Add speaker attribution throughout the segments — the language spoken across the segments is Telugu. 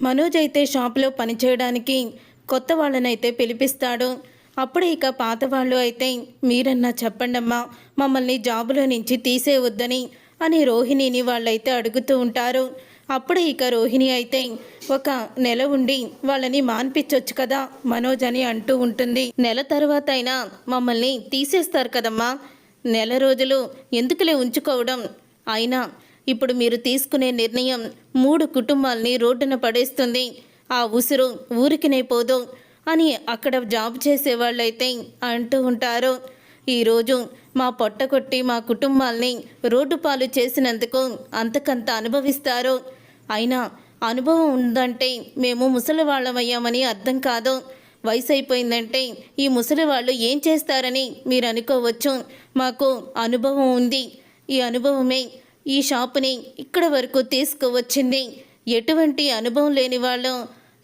Speaker 1: మనోజ్ అయితే షాప్లో పనిచేయడానికి కొత్త వాళ్ళనైతే పిలిపిస్తాడు. అప్పుడే ఇక పాత వాళ్ళు అయితే మీరన్నా చెప్పండమ్మా మమ్మల్ని జాబులో నుంచి తీసేవద్దని అని రోహిణిని వాళ్ళైతే అడుగుతూ ఉంటారు. అప్పుడే ఇక రోహిణి అయితే ఒక నెల ఉండి వాళ్ళని మాన్పించొచ్చు కదా మనోజ్ అని అంటూ ఉంటుంది. నెల తర్వాత అయినా మమ్మల్ని తీసేస్తారు కదమ్మా నెల రోజులు ఎందుకులే ఉంచుకోవడం? అయినా ఇప్పుడు మీరు తీసుకునే నిర్ణయం మూడు కుటుంబాల్ని రోడ్డున పడేస్తుంది. ఆ ఉసురు ఊరికినే పోదు అని అక్కడ జాబ్ చేసేవాళ్ళైతే అంటూ ఉంటారు. ఈరోజు మా పొట్ట కొట్టి మా కుటుంబాల్ని రోడ్డు పాలు చేసినందుకు అంతకంత అనుభవిస్తారు. అయినా అనుభవం ఉందంటే మేము ముసలి వాళ్ళమయ్యామని అర్థం కాదు. వయసు అయిపోయిందంటే ఈ ముసలి వాళ్ళు ఏం చేస్తారని మీరు అనుకోవచ్చు. మాకు అనుభవం ఉంది. ఈ అనుభవమే ఈ షాపుని ఇక్కడ వరకు తీసుకువచ్చింది. ఎటువంటి అనుభవం లేని వాళ్ళు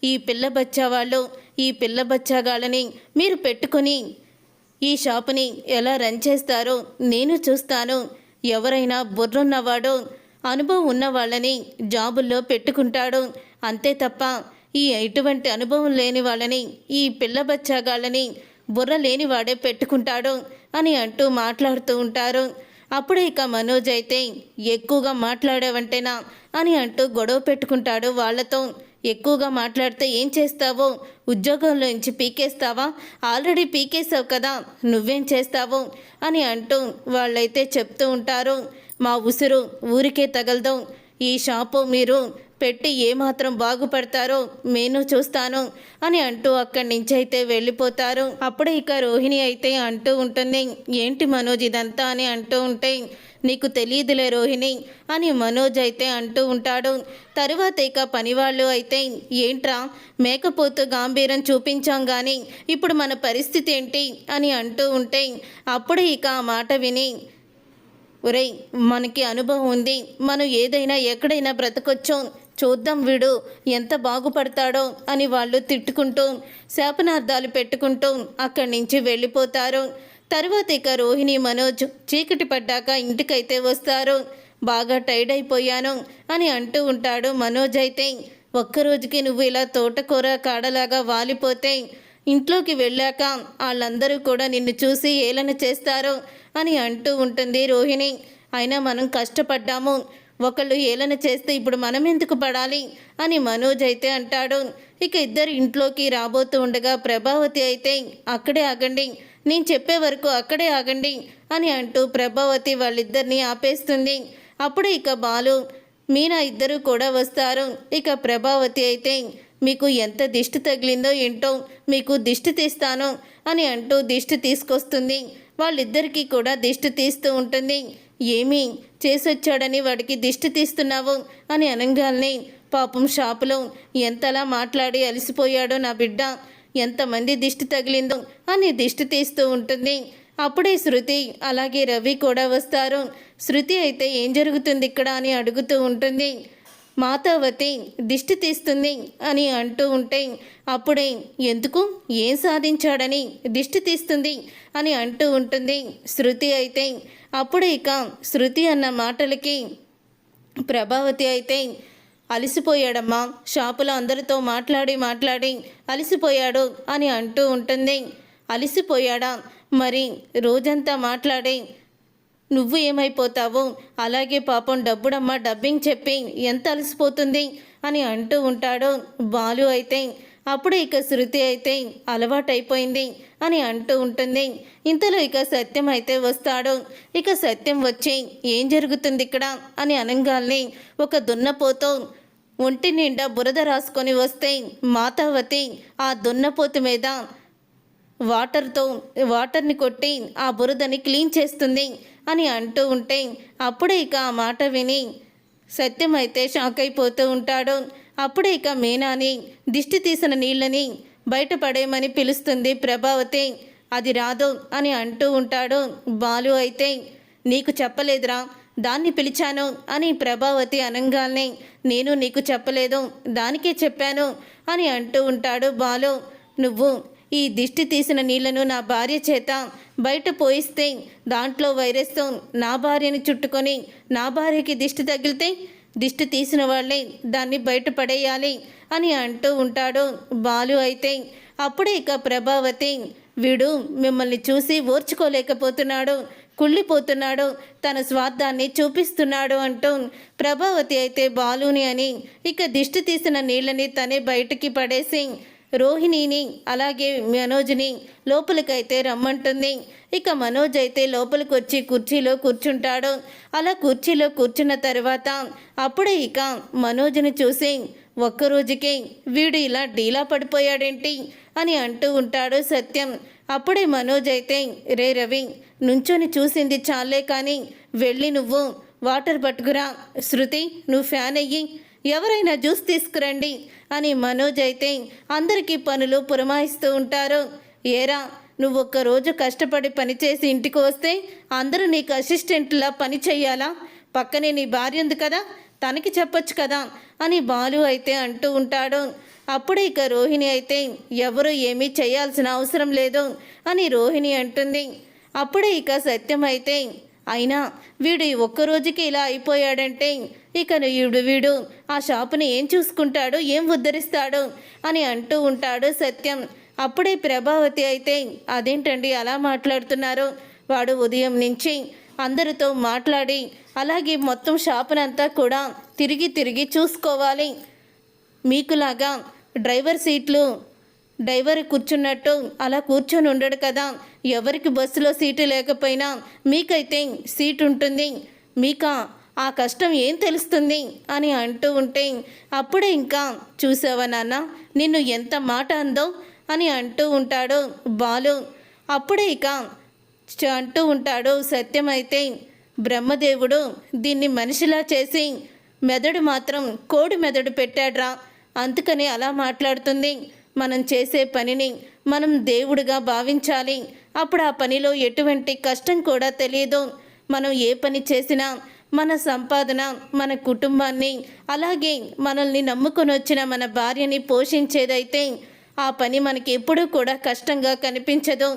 Speaker 1: ఈ పిల్ల బచ్చా వాళ్ళు ఈ పిల్ల బచ్చాగాళ్ళని మీరు పెట్టుకొని ఈ షాపుని ఎలా రన్ చేస్తారో నేను చూస్తాను. ఎవరైనా బుర్రున్నవాడు అనుభవం ఉన్న వాళ్ళని జాబుల్లో పెట్టుకుంటాడు. అంతే తప్ప ఈ ఎటువంటి అనుభవం లేని వాళ్ళని ఈ పిల్ల బచ్చాగాళ్ళని బుర్ర లేని వాడే పెట్టుకుంటాడు అని అంటూ మాట్లాడుతూ ఉంటారు. అప్పుడు ఇక మనోజ్ అయితే ఎక్కువగా మాట్లాడావంటేనా? అని అంటూ గొడవ పెట్టుకుంటాడు వాళ్ళతో. ఎక్కువగా మాట్లాడితే ఏం చేస్తావో? ఉద్యోగంలోంచి పీకేస్తావా? ఆల్రెడీ పీకేసావు కదా నువ్వేం చేస్తావు? అని అంటూ వాళ్ళైతే చెప్తూ ఉంటారు. మా ఉసురు ఊరికే తగలదు. ఈ షాపు మీరు పెట్టి ఏమాత్రం బాగుపడతారో నేను చూస్తాను అని అంటూ అక్కడి నుంచి అయితే వెళ్ళిపోతారు. అప్పుడే ఇక రోహిణి అయితే అంటూ ఉంటుంది ఏంటి మనోజ్ ఇదంతా? అని అంటూ ఉంటే నీకు తెలియదులే రోహిణి అని మనోజ్ అయితే అంటూ ఉంటాడు. తరువాత ఇక పనివాళ్ళు అయితే ఏంట్రా మేకపోతు గాంభీరం చూపించాం కానీ ఇప్పుడు మన పరిస్థితి ఏంటి? అని అంటూ ఉంటే అప్పుడే ఇక ఆ మాట విని ఒరేయ్ మనకి అనుభవం ఉంది. మనం ఏదైనా ఎక్కడైనా బ్రతకొచ్చో. చూద్దాం వీడు ఎంత బాగుపడతాడో అని వాళ్ళు తిట్టుకుంటూ శాపనార్థాలు పెట్టుకుంటూ అక్కడి నుంచి వెళ్ళిపోతారు. తర్వాత ఇక రోహిణి మనోజ్ చీకటి పడ్డాక ఇంటికైతే వస్తారు. బాగా టైర్డ్ అయిపోయాను అని అంటూ ఉంటాడు మనోజ్ అయితే. ఒక్కరోజుకి నువ్వు ఇలా తోటకూర కాడలాగా వాలిపోతే ఇంట్లోకి వెళ్ళాక వాళ్ళందరూ కూడా నిన్ను చూసి ఏలన చేస్తారు అని అంటూ ఉంటుంది రోహిణి. అయినా మనం కష్టపడ్డాము. ఒకళ్ళు ఏలన చేస్తే ఇప్పుడు మనం ఎందుకు పడాలి అని మనోజ్ అయితే అంటాడు. ఇక ఇద్దరు ఇంట్లోకి రాబోతూ ఉండగా ప్రభావతి అయితే అక్కడే ఆగండి నేను చెప్పే వరకు అక్కడే ఆగండి అని అంటూ ప్రభావతి వాళ్ళిద్దరిని ఆపేస్తుంది. అప్పుడు ఇక బాలు మీనా ఇద్దరు కూడా వస్తారు. ఇక ప్రభావతి అయితే మీకు ఎంత దిష్టి తగిలిందో ఏంటో మీకు దిష్టి తీస్తాను అని అంటూ దిష్టి తీసుకొస్తుంది. వాళ్ళిద్దరికీ కూడా దిష్టి తీస్తూ ఉంటుంది. ఏమి చేసొచ్చాడని వాడికి దిష్టి తీస్తున్నావు అని అనగాల్ని పాపం షాపులో ఎంతలా మాట్లాడి అలసిపోయాడో నా బిడ్డ. ఎంతమంది దిష్టి తగిలిందో అని దిష్టి తీస్తూ ఉంటుంది. అప్పుడే శృతి అలాగే రవి కూడా వస్తారు. శృతి అయితే ఏం జరుగుతుంది ఇక్కడ అని అడుగుతూ ఉంటుంది. మాతావతి దిష్టి తీస్తుంది అని అంటూ ఉంటే అప్పుడే ఎందుకు? ఏం సాధించాడని? దిష్టి తీస్తుంది అని అంటూ ఉంటుంది శృతి అయితే. అప్పుడే ఇక శృతి అన్న మాటలకి ప్రభావతి అయితే అలసిపోయాడమ్మా షాపులో అందరితో మాట్లాడి మాట్లాడి అలసిపోయాడు అని అంటూ ఉంటుంది. అలసిపోయాడా? మరి రోజంతా మాట్లాడి నువ్వు ఏమైపోతావు? అలాగే పాపం డబ్బుడమ్మ డబ్బింగ్ చెప్పి ఎంత అలసిపోతుంది అని అంటూ ఉంటాడు బాలు అయితే. అప్పుడు ఇక శృతి అయితే అలవాటైపోయింది అని అంటూ ఉంటుంది. ఇంతలో ఇక సత్యం అయితే వస్తాడు. ఇక సత్యం వచ్చి ఏం జరుగుతుంది ఇక్కడ? అని అనంగాల్ని ఒక దున్నపోతో ఒంటి నిండా బురద రాసుకొని వస్తే మాతావతి ఆ దున్నపోతు మీద వాటర్తో వాటర్ని కొట్టి ఆ బురదని క్లీన్ చేస్తుంది. అని అంటూ ఉంటే అప్పుడే ఇక ఆ మాట విని సత్యం అయితే షాక్ అయిపోతూ ఉంటాడు. అప్పుడే ఇక మీనాని దిష్టి తీసిన నీళ్ళని బయటపడేయమని పిలుస్తుంది ప్రభావతి. అది రాదు అని అంటూ ఉంటాడు. బాలు అయితే నీకు చెప్పలేదురా దాన్ని పిలిచాను అని ప్రభావతి అనంగానే నేను నీకు చెప్పలేదు దానికే చెప్పాను అని అంటూ ఉంటాడు బాలు. నువ్వు ఈ దిష్టి తీసిన నీళ్ళను నా భార్య చేత బయట పోయిస్తే దాంట్లో వైరస్తో నా భార్యని చుట్టుకొని నా భార్యకి దిష్టి తగిలితే దిష్టి తీసిన వాళ్ళే దాన్ని బయట పడేయాలి అని అంటూ ఉంటాడు బాలు అయితే. అప్పుడే ఇక ప్రభావతి వీడు మిమ్మల్ని చూసి ఓర్చుకోలేకపోతున్నాడు కుళ్ళిపోతున్నాడు తన స్వార్థాన్ని చూపిస్తున్నాడు అంటూ ప్రభావతి అయితే బాలుని అని ఇక దిష్టి తీసిన నీళ్ళని తనే బయటికి పడేసి రోహిణిని అలాగే మనోజ్ని లోపలికైతే రమ్మంటుంది. ఇక మనోజ్ అయితే లోపలికి వచ్చి కుర్చీలో కూర్చుంటాడు. అలా కుర్చీలో కూర్చున్న తర్వాత అప్పుడే ఇక మనోజ్ని చూసి ఒక్కరోజుకే వీడు ఇలా డీలా పడిపోయాడేంటి? అని అంటూ ఉంటాడు సత్యం. అప్పుడే మనోజ్ అయితే రే రవి నుంచొని చూసింది చాలే కానీ వెళ్ళి నువ్వు వాటర్ పట్టుకురా. శృతి నువ్వు ఫ్యాన్ అయ్యి ఎవరైనా జ్యూస్ తీసుకురండి అని మనోజ్ అయితే అందరికీ పనులు పురమాయిస్తూ ఉంటారు. ఏరా నువ్వు ఒక్క రోజు కష్టపడి పనిచేసి ఇంటికి వస్తే అందరూ నీకు అసిస్టెంట్లా పని చెయ్యాలా? పక్కనే నీ భార్య ఉంది కదా తనకి చెప్పొచ్చు కదా అని బాలు అయితే అంటూ ఉంటాడు. అప్పుడే ఇక రోహిణి అయితే ఎవరు ఏమీ చేయాల్సిన అవసరం లేదు అని రోహిణి అంటుంది. అప్పుడే ఇక సత్యం అయితే అయినా వీడు ఒక్కరోజుకి ఒక్క రోజుకి ఇలా అయిపోయాడంటే ఇక వీడు వీడు ఆ షాపుని ఏం చూసుకుంటాడు ఏం ఉద్ధరిస్తాడు అని అంటూ ఉంటాడు సత్యం. అప్పుడే ప్రభావతి అయితే అదేంటండి అలా మాట్లాడుతున్నారు? వాడు ఉదయం నుంచి అందరితో మాట్లాడి అలాగే మొత్తం షాపునంతా కూడా తిరిగి తిరిగి చూసుకోవాలి. మీకులాగా డ్రైవర్ సీట్లు డ్రైవర్ కూర్చున్నట్టు అలా కూర్చొని ఉండడు కదా. ఎవరికి బస్సులో సీటు లేకపోయినా మీకైతే సీటు ఉంటుంది. మీకా ఆ కష్టం ఏం తెలుస్తుంది? అని అంటూ ఉంటే అప్పుడే ఇంకా చూసావా నాన్న నిన్ను ఎంత మాట అందో? అని అంటూ ఉంటాడు బాలు. అప్పుడే ఇక అంటూ ఉంటాడు సత్యమైతే బ్రహ్మదేవుడు దీన్ని మనిషిలా చేసి మెదడు మాత్రం కోడి మెదడు పెట్టాడ్రా. అందుకని అలా మాట్లాడుతుంది. మనం చేసే పనిని మనం దేవుడిగా భావించాలి. అప్పుడు ఆ పనిలో ఎటువంటి కష్టం కూడా తెలియదు. మనం ఏ పని చేసినా మన సంపాదన మన కుటుంబాన్ని అలాగే మనల్ని నమ్ముకొని వచ్చిన మన భార్యని పోషించేదైతే ఆ పని మనకి ఎప్పుడూ కూడా కష్టంగా కనిపించదు.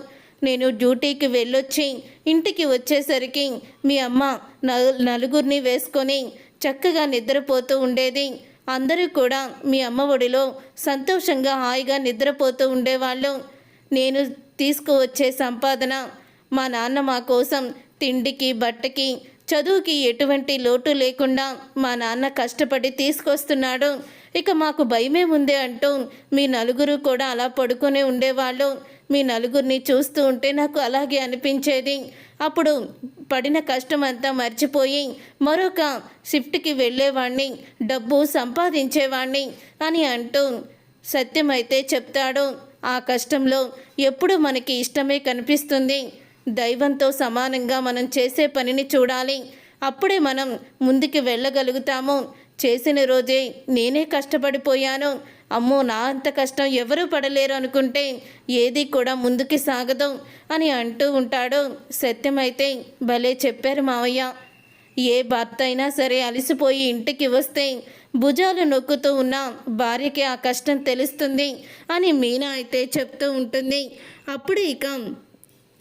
Speaker 1: నేను డ్యూటీకి వెళ్ళొచ్చి ఇంటికి వచ్చేసరికి మీ అమ్మ నలుగురిని వేసుకొని చక్కగా నిద్రపోతూ ఉండేది. అందరూ కూడా మీ అమ్మ ఒడిలో సంతోషంగా హాయిగా నిద్రపోతూ ఉండేవాళ్ళు. నేను తీసుకువచ్చే సంపాదన మా నాన్న మా కోసం తిండికి బట్టకి చదువుకి ఎటువంటి లోటు లేకుండా మా నాన్న కష్టపడి తీసుకొస్తున్నాడు. ఇక మాకు భయమే ఉంది అంటూ మీ నలుగురు కూడా అలా పడుకునే ఉండేవాళ్ళు. మీ నలుగురిని చూస్తూ ఉంటే నాకు అలాగే అనిపించేది. అప్పుడు పడిన కష్టం అంతా మర్చిపోయి మరొక షిఫ్ట్కి వెళ్ళేవాణ్ణి డబ్బు సంపాదించేవాణ్ణి అని అంటూ సత్యమైతే చెప్తాడు. ఆ కష్టంలో ఎప్పుడు మనకి ఇష్టమే కనిపిస్తుంది. దైవంతో సమానంగా మనం చేసే పనిని చూడాలి. అప్పుడే మనం ముందుకు వెళ్ళగలుగుతాము. చేసిన రోజే నేనే కష్టపడిపోయాను. అమ్మో నా అంత కష్టం ఎవరూ పడలేరు అనుకుంటే ఏది కూడా ముందుకి సాగదు అని అంటూ ఉంటాడు. సత్యమైతే భలే చెప్పారు మావయ్య. ఏ భర్త అయినా సరే అలసిపోయి ఇంటికి వస్తే భుజాలు నొక్కుతూ ఉన్న భార్యకి ఆ కష్టం తెలుస్తుంది అని మీనా అయితే చెప్తూ ఉంటుంది. అప్పుడు ఇక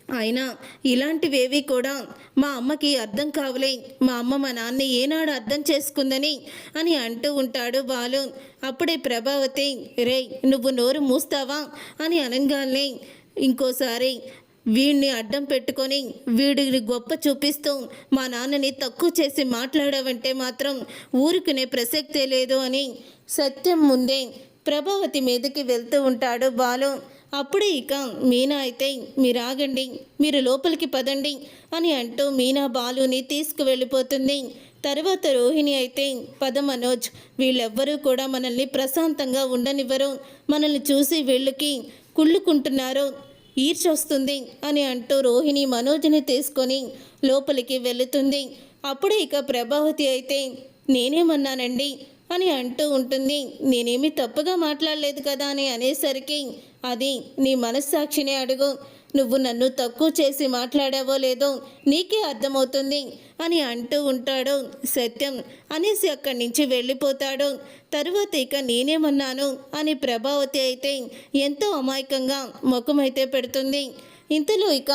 Speaker 1: అయినా ఇలాంటివేవి కూడా మా అమ్మకి అర్థం కావులే. మా అమ్మ మా నాన్న ఏనాడు అర్థం చేసుకుందని అని అంటూ ఉంటాడు బాలు. అప్పుడే ప్రభావతి రే నువ్వు నోరు మూస్తావా? అని అనగానే ఇంకోసారి వీడిని అడ్డం పెట్టుకొని వీడిని గొప్ప చూపిస్తూ మా నాన్నని తక్కువ చేసి మాట్లాడావంటే మాత్రం ఊరుకునే ప్రసక్తే లేదు అని సత్యం ముందే ప్రభావతి మీదకి వెళ్తూ ఉంటాడు బాలు. అప్పుడే ఇక మీనా అయితే మీరు ఆగండి మీరు లోపలికి పదండి అని అంటూ మీనా బాలుని తీసుకువెళ్ళిపోతుంది. తర్వాత రోహిణి అయితే పద మనోజ్ వీళ్ళెవ్వరూ కూడా మనల్ని ప్రశాంతంగా ఉండనివ్వరు. మనల్ని చూసి వీళ్ళకి కుళ్ళుకుంటున్నారు. ఈర్చొస్తుంది అని అంటూ రోహిణి మనోజ్ని తీసుకొని లోపలికి వెళుతుంది. అప్పుడే ఇక ప్రభావతి అయితే నేనేమన్నానండి? అని అంటూ ఉంటుంది. నేనేమి తప్పుగా మాట్లాడలేదు కదా అని అనేసరికి అది నీ మనస్సాక్షిని అడుగు. నువ్వు నన్ను తక్కువ చేసి మాట్లాడావో లేదో నీకే అర్థమవుతుంది అని అంటూ ఉంటాడు. సత్యం అనేసి అక్కడి నుంచి వెళ్ళిపోతాడు. తరువాత ఇక నేనేమన్నాను అని ప్రభావతి అయితే ఎంతో అమాయకంగా ముఖమైతే పెడుతుంది. ఇంతలో ఇక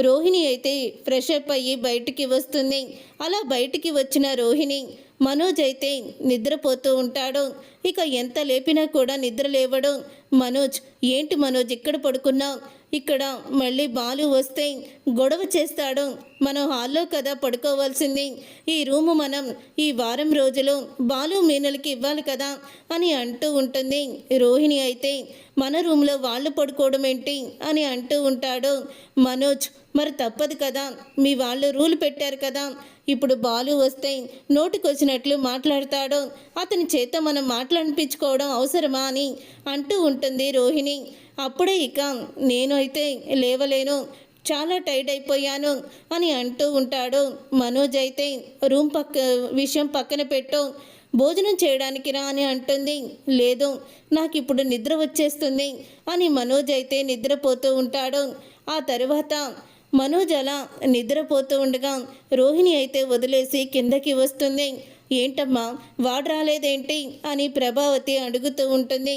Speaker 1: రోహిణి అయితే ఫ్రెష్ అప్ అయ్యి బయటికి వస్తుంది. అలా బయటికి వచ్చిన రోహిణి మనోజ్ అయితే నిద్రపోతూ ఉంటాడు. ఇక ఎంత లేపినా కూడా నిద్ర లేవడం మనోజ్ ఏంటి మనోజ్ ఇక్కడ పడుకున్నావు ఇక్కడ మళ్ళీ బాలు వస్తే గొడవ చేస్తాడు. మనం హాల్లో కదా పడుకోవాల్సింది. ఈ రూము మనం ఈ వారం రోజులు బాలు మీనలకి ఇవ్వాలి కదా అని అంటూ ఉంటుంది. రోహిణి అయితే మన రూమ్లో వాళ్ళు పడుకోవడం ఏంటి అని అంటూ ఉంటాడు. మనోజ్ మరి తప్పదు కదా. మీ వాళ్ళు రూల్ పెట్టారు కదా. ఇప్పుడు బాలు వస్తే నోటికొచ్చినట్లు మాట్లాడతాడు. అతని చేత మనం మాట్లా అనిపించుకోవడం అవసరమా అని అంటూ ఉంటుంది రోహిణి. అప్పుడే ఇక నేను అయితే లేవలేను చాలా టైర్డ్ అయిపోయాను అని అంటూ ఉంటాడు. మనోజ్ అయితే రూమ్ పక్క విషయం పక్కన పెట్టు భోజనం చేయడానికి రా అని అంటుంది. లేదు నాకు ఇప్పుడు నిద్ర వచ్చేస్తుంది అని మనోజ్ అయితే నిద్రపోతూ ఉంటాడు. ఆ తర్వాత మనోజ్ అలా నిద్రపోతూ ఉండగా రోహిణి అయితే వదిలేసి కిందకి వస్తుంది. ఏంటమ్మా వాడు రాలేదేంటి అని ప్రభావతి అడుగుతూ ఉంటుంది.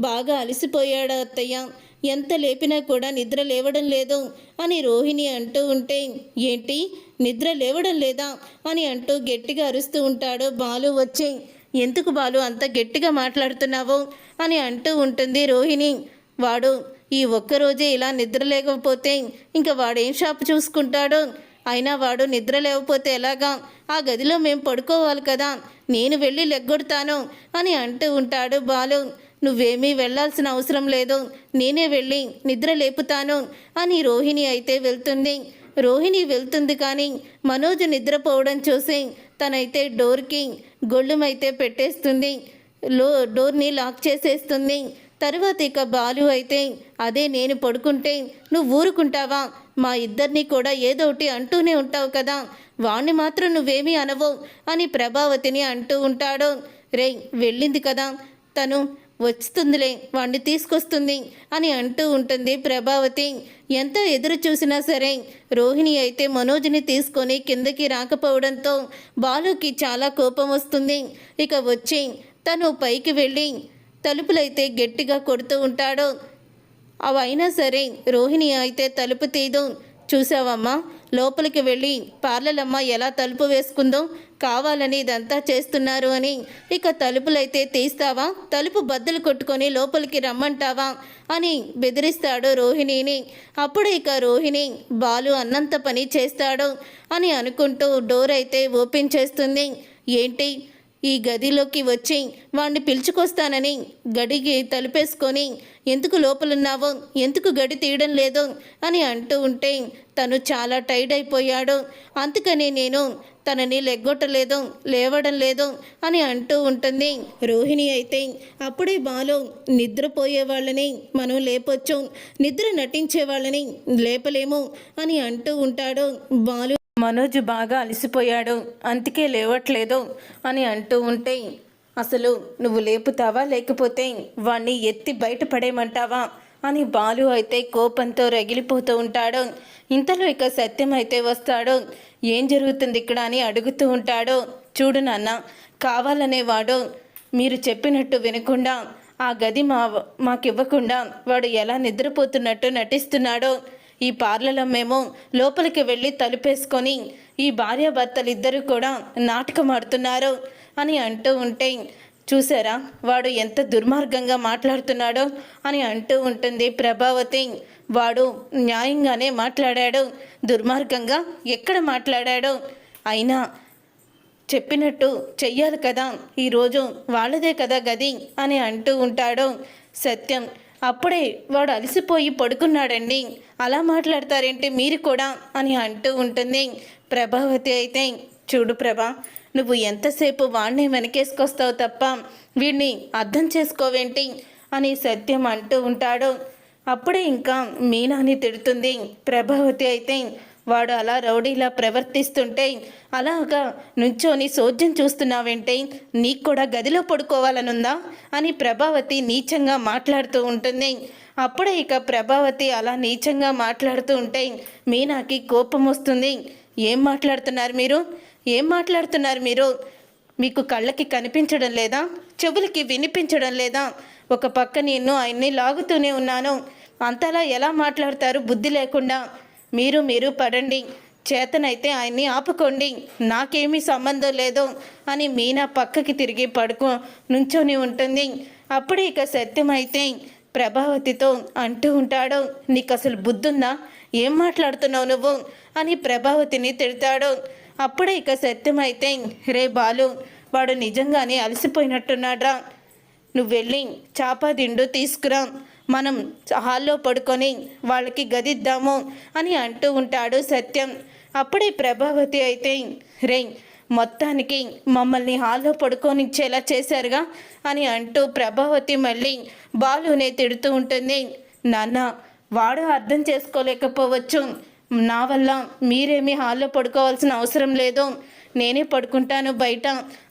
Speaker 1: బాగా అలసిపోయాడు అత్తయ్య. ఎంత లేపినా కూడా నిద్ర లేవడం లేదు అని రోహిణి అంటూ ఉంటే ఏంటి నిద్ర లేవడం లేదా అని అంటూ గట్టిగా అరుస్తూ ఉంటాడు బాలు వచ్చి. ఎందుకు బాలు అంత గట్టిగా మాట్లాడుతున్నావు అని అంటూ ఉంటుంది రోహిణి. వాడు ఈ ఒక్కరోజే ఇలా నిద్ర లేకపోతే ఇంకా వాడేం షాప్ చూసుకుంటాడు? అయినా వాడు నిద్ర లేకపోతే ఎలాగా? ఆ గదిలో మేము పడుకోవాలి కదా నేను వెళ్ళి లెగ్గొడతాను అని అంటూ ఉంటాడు బాలు. నువ్వేమీ వెళ్ళాల్సిన అవసరం లేదు నేనే వెళ్ళి నిద్ర లేపుతాను అని రోహిణి అయితే వెళ్తుంది. రోహిణి వెళ్తుంది కానీ మనోజ్ నిద్రపోవడం చూసి తనైతే డోర్కి గొళ్ళుమైతే పెట్టేస్తుంది. లో డోర్ని లాక్ చేసేస్తుంది. తర్వాత ఇక బాలు అయితే అదే నేను పడుకుంటే నువ్వు ఊరుకుంటావా? మా ఇద్దరినీ కూడా ఏదో ఒకటి అంటూనే ఉంటావు కదా. వాణ్ణి మాత్రం నువ్వేమీ అనవు అని ప్రభావతిని అంటూ ఉంటాడు. రే వెళ్ళింది కదా. తను వస్తుందిలే వాణ్ణి తీసుకొస్తుంది అని అంటూ ఉంటుంది ప్రభావతి. ఎంత ఎదురు చూసినా సరే రోహిణి అయితే మనోజ్ని తీసుకొని కిందకి రాకపోవడంతో బాలుకి చాలా కోపం వస్తుంది. ఇక వచ్చి తను పైకి వెళ్ళి తలుపులైతే గట్టిగా కొడుతూ ఉంటాడు. అవైనా సరే రోహిణి అయితే తలుపు తీదు చూసావమ్మా లోపలికి వెళ్ళి పార్లలమ్మ ఎలా తలుపు వేసుకుందో కావాలని ఇదంతా చేస్తున్నారు అని. ఇక తలుపులైతే తీస్తావా? తలుపు బద్దలు కొట్టుకొని లోపలికి రమ్మంటావా? అని బెదిరిస్తాడు రోహిణిని. అప్పుడు ఇక రోహిణి బాలు అన్నంత పని చేస్తాడు అని అనుకుంటూ డోర్ అయితే ఓపెన్ చేస్తుంది. ఏంటి? ఈ గదిలోకి వచ్చి వాణ్ణి పిలుచుకొస్తానని గడికి తలుపేసుకొని ఎందుకు లోపలున్నావో? ఎందుకు గడి తీయడం లేదో? అని అంటూ ఉంటే తను చాలా టైర్డ్ అయిపోయాడు. అందుకని నేను తనని లెగ్గొట్టలేదు లేవడం లేదు అని అంటూ ఉంటుంది. రోహిణి అయితే అప్పుడే బాలు నిద్రపోయే వాళ్ళని మనం లేపొచ్చు నిద్ర నటించే వాళ్ళని లేపలేము అని అంటూ ఉంటాడు. బాలు మనోజ్ బాగా అలసిపోయాడు అందుకే లేవట్లేదు అని అంటూ ఉంటే అసలు నువ్వు లేపుతావా? లేకపోతే వాణ్ణి ఎత్తి బయట పడేయమంటావా అని బాలు అయితే కోపంతో రగిలిపోతూ ఉంటాడు. ఇంతలో ఇక సత్యం అయితే వస్తాడు. ఏం జరుగుతుంది ఇక్కడ అని అడుగుతూ ఉంటాడు. చూడు నాన్న కావాలనేవాడు మీరు చెప్పినట్టు వినకుండా ఆ గది మా మాకివ్వకుండా వాడు ఎలా నిద్రపోతున్నట్టు నటిస్తున్నాడో ఈ పార్లలో మేము లోపలికి వెళ్ళి తలుపేసుకొని ఈ భార్యాభర్తలు ఇద్దరు కూడా నాటకం ఆడుతున్నారు. అని అంటూ ఉంటే చూసారా? వాడు ఎంత దుర్మార్గంగా మాట్లాడుతున్నాడో అని అంటూ ఉంటుంది ప్రభావతి. వాడు న్యాయంగానే మాట్లాడాడు దుర్మార్గంగా ఎక్కడ మాట్లాడాడో. అయినా చెప్పినట్టు చెయ్యాలి కదా ఈరోజు వాళ్ళదే కదా గది అని అంటూ ఉంటాడు. సత్యం అప్పుడే వాడు అలసిపోయి పడుకున్నాడండి అలా మాట్లాడతారేంటి మీరు కూడా అని అంటూ ఉంటుంది ప్రభావతి అయితే. చూడు ప్రభా నువ్వు ఎంతసేపు వాణ్ణి వెనకేసుకొస్తావు తప్ప వీడిని అర్థం చేసుకోవేంటి? అని సత్యం అంటూ ఉంటాడు. అప్పుడే ఇంకా మీనాని తిడుతుంది. ప్రభావతి అయితే వాడు అలా రౌడీలా ప్రవర్తిస్తుంటే అలాగా నుంచోని సోద్యం చూస్తున్నావేంటే? నీకు కూడా గదిలో పడుకోవాలనుందా? అని ప్రభావతి నీచంగా మాట్లాడుతూ ఉంటుంది. అప్పుడే ఇక ప్రభావతి అలా నీచంగా మాట్లాడుతూ ఉంటే మీనాకి కోపం వస్తుంది. ఏం మాట్లాడుతున్నారు మీరు? ఏం మాట్లాడుతున్నారు మీరు? మీకు కళ్ళకి కనిపించడం లేదా? చెవులకి వినిపించడం లేదా? ఒక పక్క నేను ఆయన్ని లాగుతూనే ఉన్నాను. అంతలా ఎలా మాట్లాడతారు? బుద్ధి లేకుండా. మీరు మీరు పడండి. చేతనైతే ఆయన్ని ఆపుకోండి. నాకేమీ సంబంధం లేదు అని మీనా పక్కకి తిరిగి పడుకో నుంచొని ఉంటుంది. అప్పుడే ఇక సత్యమైతే ప్రభావతితో అంటూ ఉంటాడు. నీకు అసలు బుద్ధుందా? ఏం మాట్లాడుతున్నావు నువ్వు? అని ప్రభావతిని తిడతాడు. అప్పుడే ఇక సత్యమైతే రే బాలు వాడు నిజంగానే అలసిపోయినట్టున్నాడ్రా. నువ్వు వెళ్ళి చాప దిండు తీసుకురా. మనం హాల్లో పడుకొని వాళ్ళకి గదిద్దాము అని అంటూ ఉంటాడు సత్యం. అప్పుడే ప్రభావతి అయితే రే మొత్తానికి మమ్మల్ని హాల్లో పడుకోనిచ్చేలా చేశారుగా అని అంటూ ప్రభావతి మళ్ళీ బాలునే తిడుతూ ఉంటుంది. నాన్న వాడు అర్థం చేసుకోలేకపోవచ్చు. నా వల్ల మీరేమీ హాల్లో పడుకోవాల్సిన అవసరం లేదు. నేనే పడుకుంటాను బయట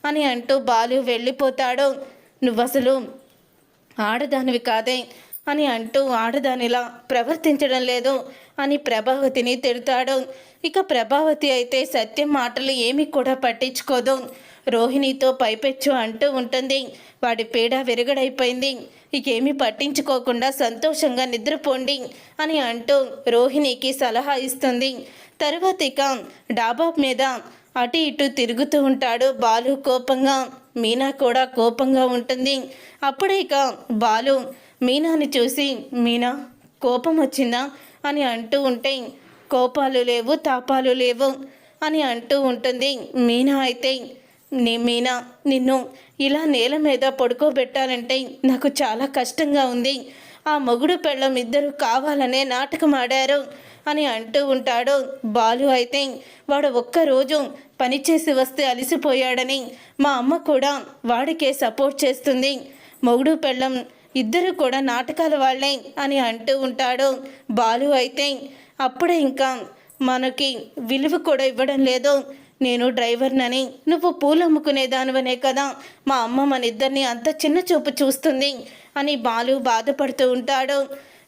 Speaker 1: అని అంటూ బాలు వెళ్ళిపోతాడు. నువ్వు అసలు ఆడదానివి కాదే అని అంటూ ఆడదానిలా ప్రవర్తించడం లేదు అని ప్రభావతిని తిడతాడు. ఇక ప్రభావతి అయితే సత్యం మాటలు ఏమీ కూడా పట్టించుకోదు. రోహిణితో పైపెచ్చు అంటూ ఉంటుంది. వాడి పీడ విరగడైపోయింది. ఇకేమీ పట్టించుకోకుండా సంతోషంగా నిద్రపోండి అని అంటూ రోహిణికి సలహా ఇస్తుంది. తరువాత ఇక డాబా మీద అటు ఇటు తిరుగుతూ ఉంటాడు బాలు కోపంగా. మీనా కూడా కోపంగా ఉంటుంది. అప్పుడే ఇక బాలు మీనాని చూసి మీనా కోపం వచ్చిందా? అని అంటూ ఉంటే కోపాలు లేవు తాపాలు లేవు అని అంటూ ఉంటుంది. మీనా అయితే నీ మీనా నిన్ను ఇలా నేల మీద పడుకోబెట్టాలంటే నాకు చాలా కష్టంగా ఉంది. ఆ మొగుడు పెళ్ళం ఇద్దరు కావాలనే నాటకం ఆడారు అని అంటూ ఉంటాడు. బాలు అయితే వాడు ఒక్కరోజు పనిచేసి వస్తే అలసిపోయాడని మా అమ్మ కూడా వాడికే సపోర్ట్ చేస్తుంది. మొగుడు పెళ్ళం ఇద్దరు కూడా నాటకాల వాళ్ళే అని అంటూ ఉంటాడు. బాలు అయితే అప్పుడే ఇంకా మనకి విలువ కూడా ఇవ్వడం లేదు. నేను డ్రైవర్నని నువ్వు పూలు అమ్ముకునేదానివనే కదా. మా అమ్మ మన ఇద్దరిని అంత చిన్న చూపు చూస్తుంది అని బాలు బాధపడుతూ ఉంటాడు.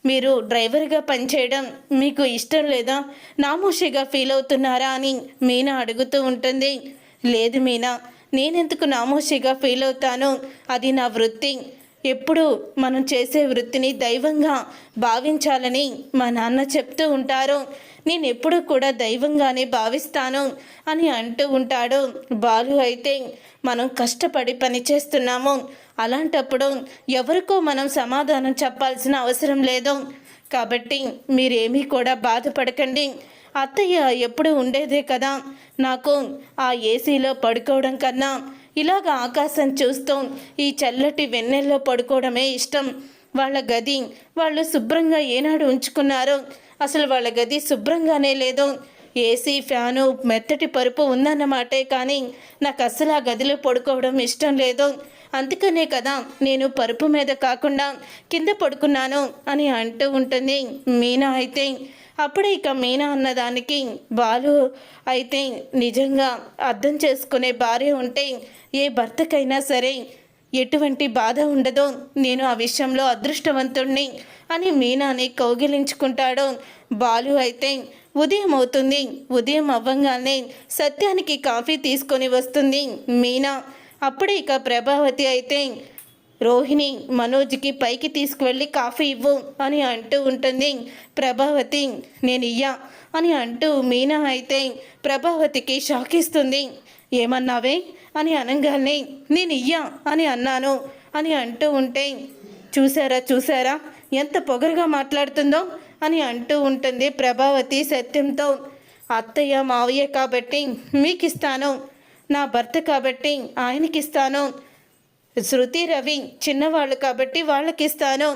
Speaker 1: మీరు డ్రైవర్గా పనిచేయడం మీకు ఇష్టం లేదా? నామోషిగా ఫీల్ అవుతున్నారా అని మీనా అడుగుతూ ఉంటుంది. లేదు మీనా నేనెందుకు నామోషిగా ఫీల్ అవుతాను? అది నా వృత్తి. ఎప్పుడు మనం చేసే వృత్తిని దైవంగా భావించాలని మా నాన్న చెప్తూ ఉంటారు. నేను ఎప్పుడు కూడా దైవంగానే భావిస్తాను అని అంటూ ఉంటాడు. బాలు అయితే మనం కష్టపడి పని చేస్తున్నాము. అలాంటప్పుడు ఎవరికో మనం సమాధానం చెప్పాల్సిన అవసరం లేదు. కాబట్టి మీరేమీ కూడా బాధపడకండి. అత్తయ్య ఎప్పుడు ఉండేదే కదా. నాకు ఆ ఏసీలో పడుకోవడం కన్నా ఇలాగ ఆకాశం చూస్తూ ఈ చల్లటి వెన్నెల్లో పడుకోవడమే ఇష్టం. వాళ్ళ గది వాళ్ళు శుభ్రంగా ఏనాడు ఉంచుకున్నారో. అసలు వాళ్ళ గది శుభ్రంగానే లేదు. ఏసీ ఫ్యాను మెత్తటి పరుపు ఉందన్నమాటే కానీ నాకు అసలు ఆ గదిలో పడుకోవడం ఇష్టం లేదు. అందుకనే కదా నేను పరుపు మీద కాకుండా కింద పడుకున్నాను అని అంటూ ఉంటుంది మీనా అయితే. అప్పుడే ఇక మీనా అన్నదానికి బాలు అయితే నిజంగా అర్థం చేసుకునే భార్య ఉంటే ఏ భర్తకైనా సరే ఎటువంటి బాధ ఉండదో. నేను ఆ విషయంలో అదృష్టవంతుణ్ణి అని మీనాని కౌగిలించుకుంటాడు. బాలు అయితే ఉదయం అవుతుంది. ఉదయం అవ్వంగానే సత్యానికి కాఫీ తీసుకొని వస్తుంది మీనా. అప్పుడే ఇక ప్రభావతి అయితే రోహిణి మనోజ్కి పైకి తీసుకువెళ్ళి కాఫీ ఇవ్వు అని అంటూ ఉంటుంది. ప్రభావతి నేను ఇయ్యా అని అంటూ మీనా అయితే ప్రభావతికి షాక్ ఇస్తుంది ఏమన్నావే? అని అనగానే నేను ఇయ్యా అని అన్నాను అని అంటూ ఉంటే చూసారా చూసారా ఎంత పొగరుగా మాట్లాడుతుందో అని అంటూ ఉంటుంది ప్రభావతి సత్యంతో. అత్తయ్య మావయ్య కాబట్టి మీకు ఇస్తాను నా భర్త కాబట్టి ఆయనకిస్తాను. శృతి రవి చిన్నవాళ్ళు కాబట్టి వాళ్ళకి ఇస్తాను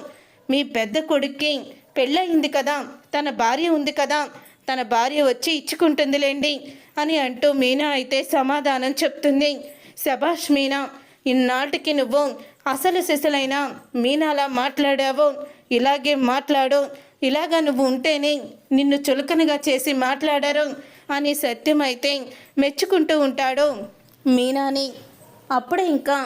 Speaker 1: మీ పెద్ద కొడుక్కి పెళ్ళయింది కదా తన భార్య ఉంది కదా తన భార్య వచ్చి ఇచ్చుకుంటుందిలేండి అని అంటూ మీనా అయితే సమాధానం చెప్తుంది. శభాష్ మీనా ఇన్నాటికి నువ్వు అసలు సిసలైన మీనాలా మాట్లాడావు? ఇలాగే మాట్లాడు ఇలాగా నువ్వు ఉంటేనే నిన్ను చులకనగా చేసి మాట్లాడారు అని సత్యమైతే మెచ్చుకుంటూ ఉంటాడు మీనాని. అప్పుడే ఇంకా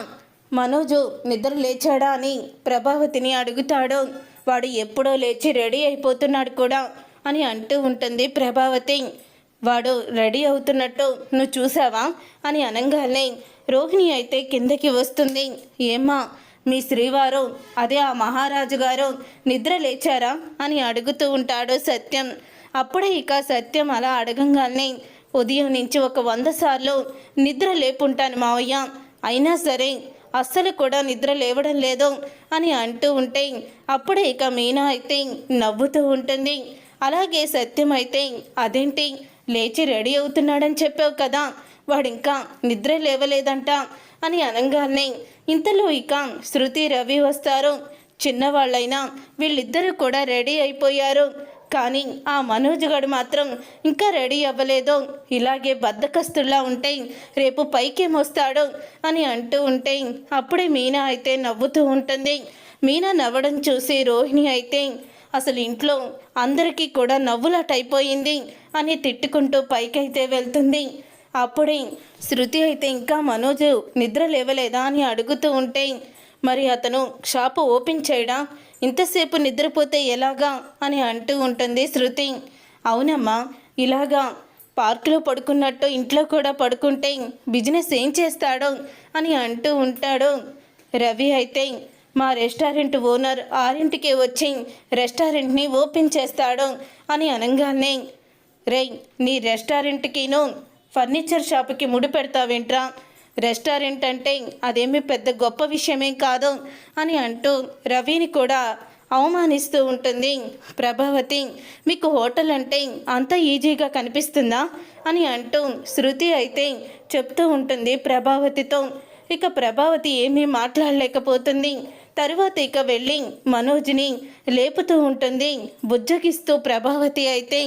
Speaker 1: మనోజు నిద్ర లేచాడా అని ప్రభావతిని అడుగుతాడు. వాడు ఎప్పుడో లేచి రెడీ అయిపోతున్నాడు కూడా అని అంటూ ఉంటుంది ప్రభావతి. వాడు రెడీ అవుతున్నట్టు నువ్వు చూసావా అని అనగానే రోహిణి అయితే కిందకి వస్తుంది. ఏమ్మా మీ శ్రీవారు అదే ఆ మహారాజు గారు నిద్ర లేచారా అని అడుగుతూ ఉంటాడు సత్యం. అప్పుడే ఇక సత్యం అలా అడగంగానే ఉదయం నుంచి ఒక వంద సార్లు నిద్ర లేపుంటాను మావయ్య. అయినా సరే అస్సలు కూడా నిద్ర లేవడం లేదు అని అంటూ ఉంటే అప్పుడే ఇక మీనా అయితే నవ్వుతూ ఉంటుంది. అలాగే సత్యం అయితే అదేంటి? లేచి రెడీ అవుతున్నాడని చెప్పావు కదా వాడు ఇంకా నిద్ర లేవలేదంట అని అనగానే ఇంతలో ఇక శృతి రవి వస్తారు. చిన్నవాళ్ళైనా వీళ్ళిద్దరూ కూడా రెడీ అయిపోయారు. కానీ ఆ మనోజ్ గడు మాత్రం ఇంకా రెడీ అవ్వలేదో ఇలాగే బద్దకస్తుల్లా ఉంటే రేపు పైకేమొస్తాడో అని అంటూ ఉంటే అప్పుడే మీనా అయితే నవ్వుతూ ఉంటుంది. మీనా నవ్వడం చూసి రోహిణి అయితే అసలు ఇంట్లో అందరికీ కూడా నవ్వులాటైపోయింది అని తిట్టుకుంటూ పైకైతే వెళ్తుంది. అప్పుడే శృతి అయితే ఇంకా మనోజు నిద్ర లేవలేదా అని అడుగుతూ ఉంటే మరి అతను షాపు ఓపెన్ చేయడా? ఇంతసేపు నిద్రపోతే ఎలాగా? అని అంటూ ఉంటుంది శృతి. అవునమ్మా ఇలాగా పార్కులో పడుకున్నట్టు ఇంట్లో కూడా పడుకుంటే బిజినెస్ ఏం చేస్తాడో? అని అంటూ ఉంటాడు రవి అయితే. మా రెస్టారెంట్ ఓనర్ ఆరింటికి వచ్చి రెస్టారెంట్ని ఓపెన్ చేస్తాడు అని అనగానే. రే నీ రెస్టారెంట్కిను ఫర్నిచర్ షాపుకి ముడి పెడతావేంట్రా రెస్టారెంట్ అంటే అదేమి పెద్ద గొప్ప విషయమేం కాదు అని అంటూ రవిని కూడా అవమానిస్తూ ఉంటుంది. ప్రభావతి మీకు హోటల్ అంటే అంత ఈజీగా కనిపిస్తుందా? అని అంటూ శృతి అయితే చెప్తూ ఉంటుంది ప్రభావతితో. ఇక ప్రభావతి ఏమీ మాట్లాడలేకపోతుంది. తరువాత ఇక వెళ్ళి మనోజ్ని లేపుతూ ఉంటుంది. బుజ్జగిస్తూ ప్రభావతి అయితే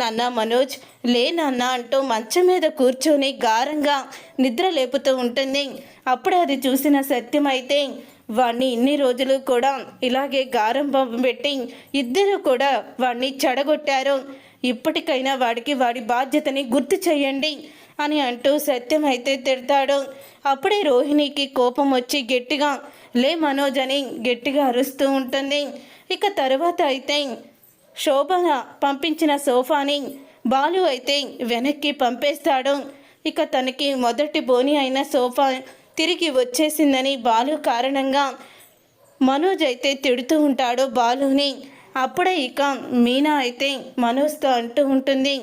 Speaker 1: నాన్న మనోజ్ లే నాన్న అంటూ మంచం మీద కూర్చొని గారంగా నిద్ర లేపుతూ ఉంటుంది. అప్పుడు అది చూసిన సత్యం అయితే వాణ్ణి ఇన్ని రోజులు కూడా ఇలాగే గారం పెట్టి ఇద్దరు కూడా వాణ్ణి చెడగొట్టారు. ఇప్పటికైనా వాడికి వాడి బాధ్యతని గుర్తు చేయండి అని అంటూ సత్యం అయితే తిడతాడు. అప్పుడే రోహిణికి కోపం వచ్చి గట్టిగా లే మనోజ్ అని గట్టిగా అరుస్తూ ఉంటుంది. ఇక తరువాత అయితే శోభన పంపించిన సోఫాని బాలు అయితే వెనక్కి పంపేస్తాడు. ఇక తనకి మొదటి బోని అయిన సోఫా తిరిగి వచ్చేసిందని బాలు కారణంగా మనోజ్ అయితే తిడుతూ ఉంటాడు బాలుని. అప్పుడే ఇక మీనా అయితే మనోజ్తో అంటూ ఉంటుంది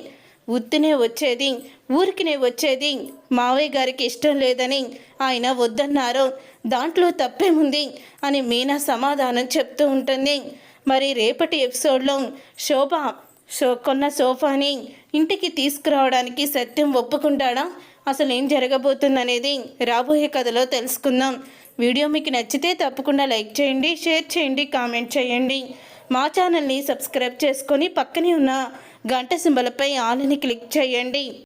Speaker 1: ఉత్తినే వచ్చేది ఊరికినే వచ్చేది మావయ్య గారికి ఇష్టం లేదని ఆయన వద్దన్నారు. దాంట్లో తప్పేముంది? అని మీనా సమాధానం చెప్తూ ఉంటుంది. మరి రేపటి ఎపిసోడ్లో శోభ సో కొన్న సోఫాని ఇంటికి తీసుకురావడానికి సత్యం ఒప్పుకుంటాడా? అసలు ఏం జరగబోతుందనేది రాబోయే కథలో తెలుసుకుందాం. వీడియో మీకు నచ్చితే తప్పకుండా లైక్ చేయండి షేర్ చేయండి కామెంట్ చేయండి. మా ఛానల్ని సబ్స్క్రైబ్ చేసుకొని పక్కనే ఉన్న గంట సింబలపై ఆల్ని క్లిక్ చేయండి.